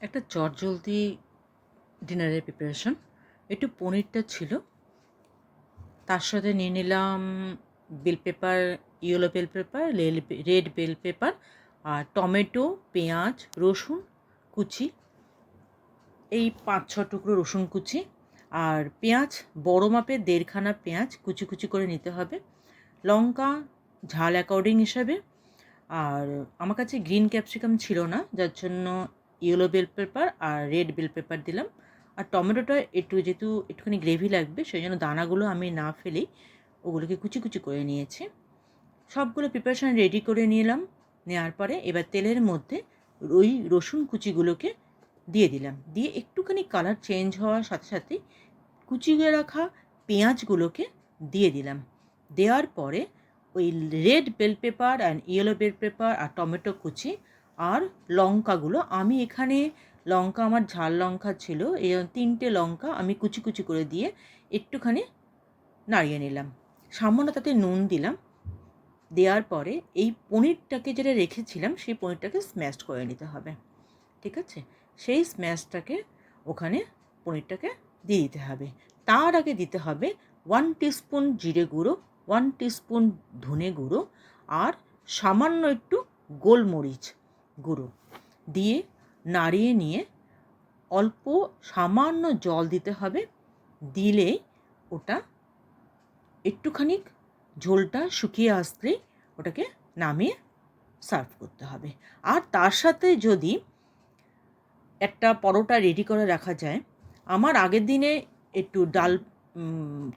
একটা চটজলদি ডিনারের প্রিপারেশন একটু পনিরটা ছিল। তার সাথে নিয়ে নিলাম bell pepper yellow bell pepper red bell pepper আর টমেটো, পেঁয়াজ, রসুন কুচি। এই পাঁচ, ছ টুকরো রসুন কুচি আর পেঁয়াজ, বড় মাপের দেড়খানা পেঁয়াজ কুচি কুচি করে নিতে হবে। লঙ্কা ঝাল অ্যাকর্ডিং হিসাবে। আর আমার কাছে গ্রিন ক্যাপসিকাম ছিল না, যার জন্য ইয়েলো বেল পেপার আর রেড বেল পেপার দিলাম। আর টমেটোটা একটু যেহেতু একটুখানি গ্রেভি লাগবে, সেই জন্য দানাগুলো আমি না ফেলেই ওগুলোকে কুচি কুচি করে নিয়েছি। সবগুলো প্রিপারেশান রেডি করে নিলাম। নেওয়ার পরে এবার তেলের মধ্যে ওই রসুন কুচিগুলোকে দিয়ে দিলাম। দিয়ে একটুখানি কালার চেঞ্জ হওয়ার সাথে সাথে কুচিয়ে রাখা পেঁয়াজগুলোকে দিয়ে দিলাম। দেওয়ার পরে ওই red bell pepper and yellow bell pepper R tomato কুচি আর লঙ্কাগুলো। আমি এখানে লঙ্কা, আমার ঝাল লঙ্কা ছিল। এই তিনটে লঙ্কা আমি কুচি কুচি করে দিয়ে একটুখানি নাড়িয়ে নিলাম। সামান্য তাতে নুন দিলাম। দেওয়ার পরে এই পনিরটাকে যেটা রেখেছিলাম, সেই পনিরটাকে স্ম্যাশড করে নিতে হবে। ঠিক আছে? সেই স্ম্যাশটাকে ওখানে পনিরটাকে দিয়ে দিতে হবে। তার আগে দিতে হবে ওয়ান টিস্পুন জিরে গুঁড়ো ওয়ান টিস্পুন ধনে গুঁড়ো আর সামান্য একটু গোলমরিচ। গুঁড়ো দিয়ে নাড়িয়ে নিয়ে অল্প সামান্য জল দিতে হবে। দিলে ওটা একটুখানি ঝোলটা শুকিয়ে আসলেই ওটাকে নামিয়ে সার্ভ করতে হবে। আর তার সাথে যদি একটা পরোটা রেডি করে রাখা যায়, আমার আগের দিনে একটু ডাল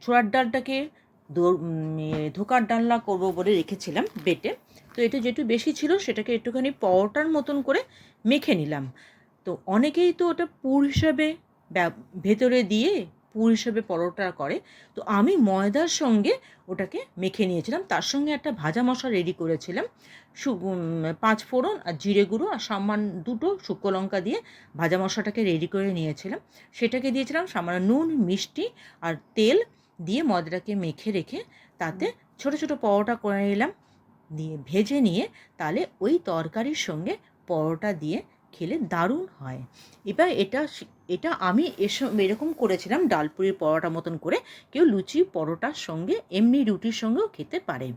ছোড়ার ডালটাকে ধোকার ডালনা করব বলে রেখেছিলাম বেটে। তো এটা যেটু বেশি ছিল, সেটাকে একটুখানি পরোটার মতন করে মেখে নিলাম। তো অনেকেই তো ওটা পুর হিসাবে ভেতরে দিয়ে পুর হিসেবে পরোটা করে। তো আমি ময়দার সঙ্গে ওটাকে মেখে নিয়েছিলাম। তার সঙ্গে একটা ভাজা মশলা রেডি করেছিলাম। পাঁচ ফোড়ন আর জিরে গুঁড়ো আর সামান্য দুটো শুকনো লঙ্কা দিয়ে ভাজা মশলাটাকে রেডি করে নিয়েছিলাম। সেটাকে দিয়েছিলাম সামান্য নুন, মিষ্টি আর তেল দিয়ে ময়দাটাকে মেখে রেখে তাতে ছোট ছোট পরোটা করে নিলাম। দিয়ে ভেজে নিয়ে তাহলে ওই তরকারির সঙ্গে পরোটা দিয়ে খেলে দারুণ হয়। এবার এটা এটা আমি এসব এরকম করেছিলাম ডালপুরির পরোটা মতন করে। কেউ লুচি পরোটার সঙ্গে এমনি রুটির সঙ্গেও খেতে পারে।